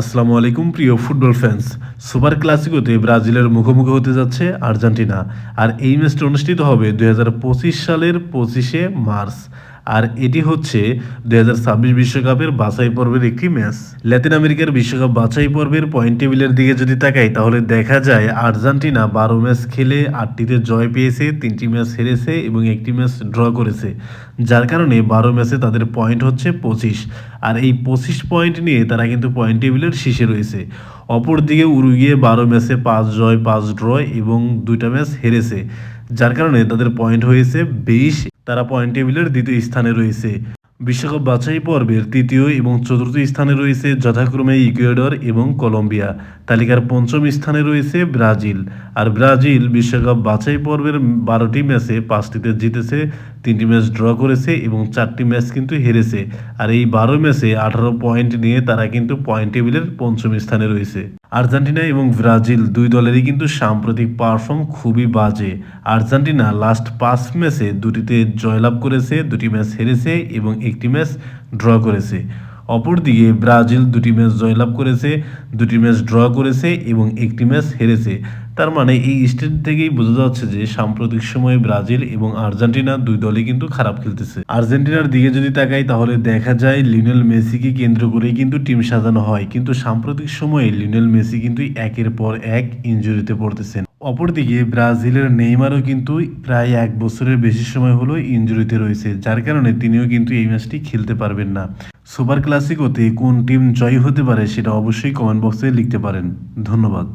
আসসালামু আলাইকুম, প্রিয় ফুটবল ফ্যান্স সুপার ক্লাসিকোতে ব্রাজিলের মুখোমুখি হতে যাচ্ছে আর্জেন্টিনা। আর এই ম্যাচটি অনুষ্ঠিত হবে দুই হাজার পঁচিশ সালের পঁচিশে মার্চ। আর এটি হচ্ছে দুই বিশ্বকাপের বাছাই পর্বের একটি ম্যাচ। ল্যাতিন আমেরিকার বিশ্বকাপ বাছাই পর্বের পয়েন্ট টেবিলের দিকে যদি তাকাই, তাহলে দেখা যায় আর্জেন্টিনা বারো ম্যাচ খেলে আটটিতে জয় পেয়েছে, তিনটি ম্যাচ হেরেছে এবং একটি ম্যাচ ড্র করেছে, যার কারণে বারো ম্যাচে তাদের পয়েন্ট হচ্ছে পঁচিশ। আর এই পঁচিশ পয়েন্ট নিয়ে তারা কিন্তু পয়েন্ট টেবিলের শীর্ষে রয়েছে। অপরদিকে উরুগিয়ে বারো ম্যাচে পাঁচ জয়, পাঁচ ড্র এবং দুইটা ম্যাচ হেরেছে। যার কারণে তাদের পয়েন্ট হয়েছে বিশ, তারা পয়েন্ট টেবিলের দ্বিতীয় স্থানে রয়েছে। বিশ্বকাপ বাছাই পর্বের তৃতীয় এবং চতুর্থ স্থানে রয়েছে যথাক্রমে ইকুয়েডর এবং কলম্বিয়া। তালিকার পঞ্চম স্থানে রয়েছে ব্রাজিল। আর ব্রাজিল বিশ্বকাপ বাছাই পর্বের বারোটি ম্যাচে পাঁচটিতে জিতেছে তিনটি ম্যাচ ড্র করেছে এবং চারটি ম্যাচ কিন্তু হেরেছে। আর এই বারো ম্যাচে আঠারো পয়েন্ট নিয়ে তারা কিন্তু পয়েন্ট টেবিলের পঞ্চম স্থানে রয়েছে। আর্জেন্টিনা এবং ব্রাজিল দুই দলেরই কিন্তু সাম্প্রতিক পারফর্ম খুবই বাজে। আর্জেন্টিনা লাস্ট পাঁচ ম্যাচে দুটিতে জয়লাভ করেছে, দুটি ম্যাচ হেরেছে এবং একটি ম্যাচ ড্র করেছে। অপরদিকে ব্রাজিল দুটি ম্যাচ জয়লাভ করেছে, দুটি ম্যাচ ড্র করেছে এবং একটি ম্যাচ হেরেছে। তার মানে এই স্টেট থেকেই বোঝা যাচ্ছে যে সাম্প্রতিক সময়ে ব্রাজিল এবং আর্জেন্টিনা দুই দলই কিন্তু খারাপ খেলতেছে। আর্জেন্টিনার দিকে যদি তাকাই তাহলে দেখা যায় লিওনেল মেসিকে কেন্দ্র করেই কিন্তু টিম সাজানো হয়। কিন্তু সাম্প্রতিক সময়ে লিওনেল মেসি কিন্তু একের পর এক ইনজুরিতে পড়তেছেন। অপরদিকে ব্রাজিলের নেইমারও কিন্তু প্রায় এক বছরের বেশি সময় হলো ইনজুরিতে রয়েছে, যার কারণে তিনিও কিন্তু এই ম্যাচটি খেলতে পারবেন না। সুপার ক্লাসিকোতে কোন টিম জয়ী হতে পারে সেটা অবশ্যই কমেন্ট বক্সে লিখতে পারেন। ধন্যবাদ।